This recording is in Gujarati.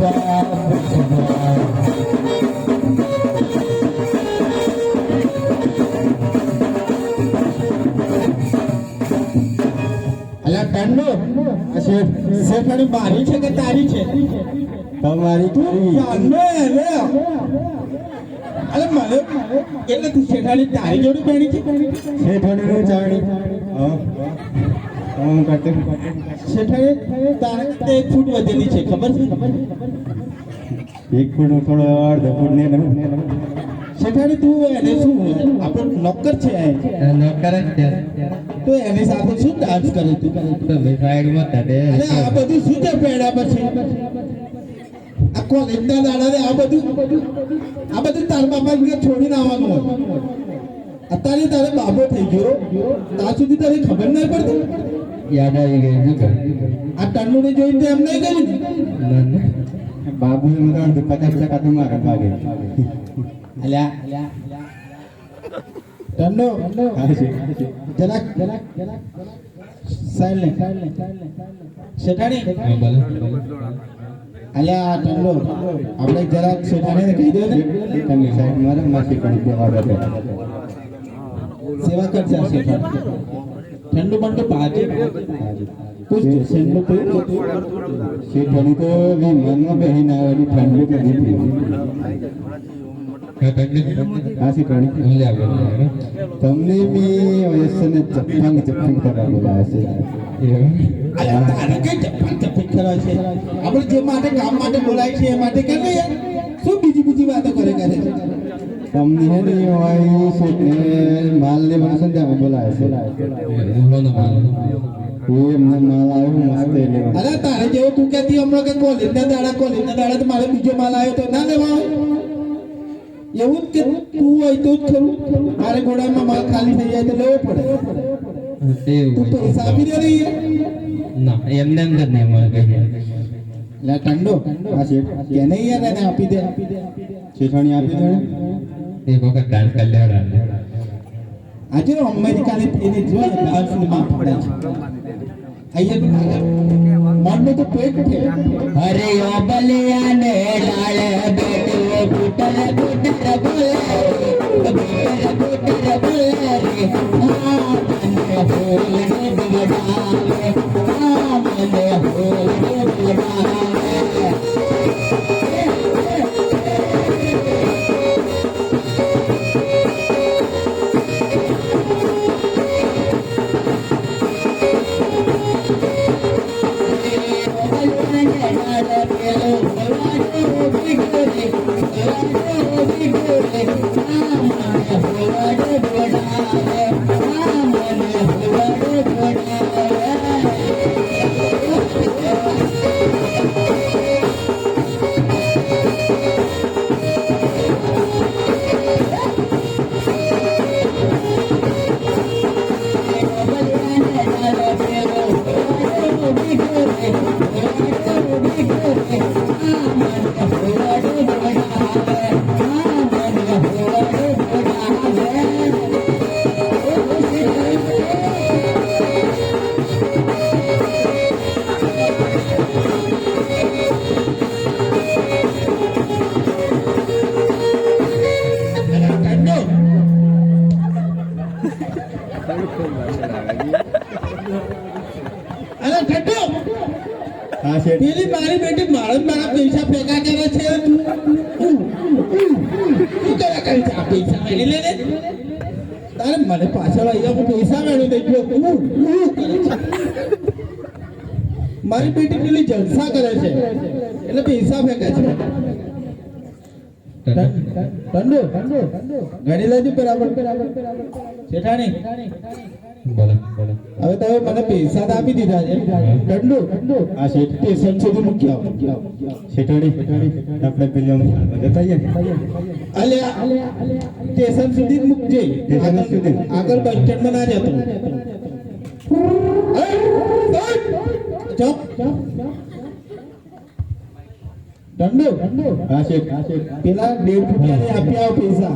Bye. શેઠ મારી છે કે તારી છે? તમારી અરે મને એટલે તું શેઠાણી તારી જોડી પહેરી છે? શેઠાણી નું જાણી. હું કરતે શેઠાણી તારે એક ફૂટ વધેલી છે ખબર છે? એક ફૂટ થોડો અડધો ફૂટ ને શેઠાણી તું એને શું આપણો નોકર છે. નોકર જ છે. તો એની સાથે શું ડાન્સ કરે તું? તમે સાઈડમાં તડે અરે આ બધું શું છે પેડા પછી? આ કોલેજના દાડા ને આ બધું? આ બધું તાર બાપા ને છોડીને આવવાનું હોય. અત્યારે તારે બાબો થઈ ગયો ત્યાં સુધી તારી ખબર નહીં પડતી? યાદ આવી ગઈ? આ ટન્નુને જોઈને એમ નહીં કર્યું ને? ના, ના. બાબુ એમ તો અડધું પચાસ ટકા તો મારા ભાગે અલ્યા ટન્નુ હા છે જરાક જરાક જરાક સાઈડ લે શેઠાણી હા, બોલો. અલ્યા આ ટન્નુ આપણે જરાક શેઠાણીને કહી દો ને તમે સાઈડ મારે માસી પણ દેવા દે સેવા કરશે આ શેઠાણી ઠંડુ બંડુ ભાજી પૂછજો પીવું તો બેહીને આવેલી ઠંડી હા, તમને બી વયસ્સને ચપ્પંગ ચપ્પંગ કરવા બોલાવે છે? તારે કરવા આપણે જે માટે કામ માટે બોલાય છે એ માટે કરે નહીં શું બીજી બીજી વાતો કરે કરે? છે તમને હોય છે ને ત્યાં બોલાવે છે એમને માલ આવ્યો મસ્ત તારે જેવું તું કહેતી હમણાં કે કોલેજના દાડા કોલેજના દાડા તો બીજો માલ આવ્યો તો ના લેવા એવું જ કે તું હોય તો જ મારે ઘોડામાં માલ ખાલી થઈ જાય તો લેવો પડે. પૈસા આપી દે રહી ના એમને અંદર નહીં મળે ઠંડો હા શેઠ એને આપી દે. શેઠાણી આપી દે. એક વખત ડાન્સ લેવડાવે. આજે અમેરિકાની એને જો ડાન્સની માં પડે છે. અહીંયા મનનું તો પેટ છે અરે બલિયા Yeah. શેઠ પેલી મારી બેટી માણસ મારા પૈસા ભેગા કરે છે. તું કરે છે પૈસા મેળવી લે ને તારે મને પાછળ આવી હું પૈસા મેળવી દઈ ગયો કરે મારી બેટી પેલી જલસા કરે છે. એટલે પૈસા ફેંકે છે. ઠંડુ ગણી બરાબર બરાબર. શેઠાણી. બોલો. બોલો હવે તમે મને પૈસા તો આપી દીધા છે ઠંડુ હા શેઠ સ્ટેશન સુધી મૂકી આવો શેઠાણી આપણે પેલી આમ જતા આવીએ ને. અલ્યા સ્ટેશન સુધી જ મૂકજે સ્ટેશન સુધી? આગળ બસ સ્ટેન્ડમાં ના જતો ચપ દંડો હા શેઠ હા શેઠ પેલા ડેઢ રૂપિયા આપી આવો પૈસા